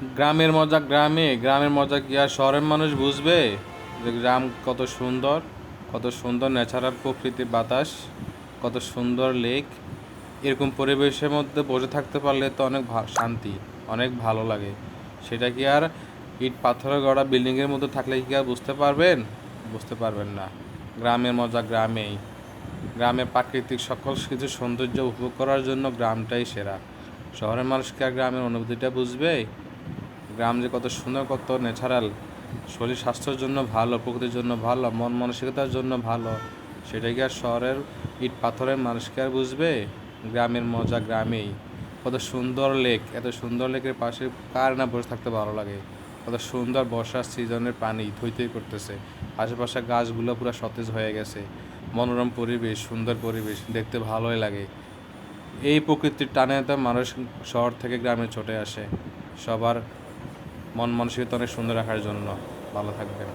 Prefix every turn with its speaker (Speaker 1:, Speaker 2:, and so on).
Speaker 1: গ্রামের মজা গ্রামে, গ্রামের মজা কি আর শহরের মানুষ বুঝবে? যে গ্রাম কত সুন্দর কত সুন্দর ন্যাচারাল প্রকৃতির বাতাস, কত সুন্দর লেক এরকম পরিবেশের মধ্যে বসে থাকতে পারলে তো অনেক শান্তি, অনেক ভালো লাগে। সেটা কি আর ইট পাথরের গড়া বিল্ডিংয়ের মধ্যে থাকলে কি আর বুঝতে পারবেন? বুঝতে পারবেন না। গ্রামের মজা গ্রামেই। গ্রামে প্রাকৃতিক সকল কিছু সৌন্দর্য উপভোগ করার জন্য গ্রামটাই সেরা। শহরের মানুষ কি আর গ্রামের অনুভূতিটা বুঝবে? গ্রাম যে কত সুন্দর, কত ন্যাচারাল শরীর স্বাস্থ্যের জন্য ভালো, প্রকৃতির জন্য ভালো, মন মানসিকতার জন্য ভালো সেটা কি আর শহরের ইট পাথরের মানুষকে আর বুঝবে? গ্রামের মজা গ্রামেই। কত সুন্দর লেক এত সুন্দর লেকের পাশে কার না বসে থাকতে ভালো লাগে? কত সুন্দর বর্ষার সিজনের পানি থই থই করতেছে। আশেপাশে গাছগুলো পুরো সতেজ হয়ে গেছে। মনোরম পরিবেশ, সুন্দর পরিবেশ, দেখতে ভালোই লাগে। এই প্রকৃতির টানে তো মানুষ শহর থেকে গ্রামে ছুটে আসে। সবার মন মানসিকতা অনেক সুন্দর রাখার জন্য ভালো থাকবেন।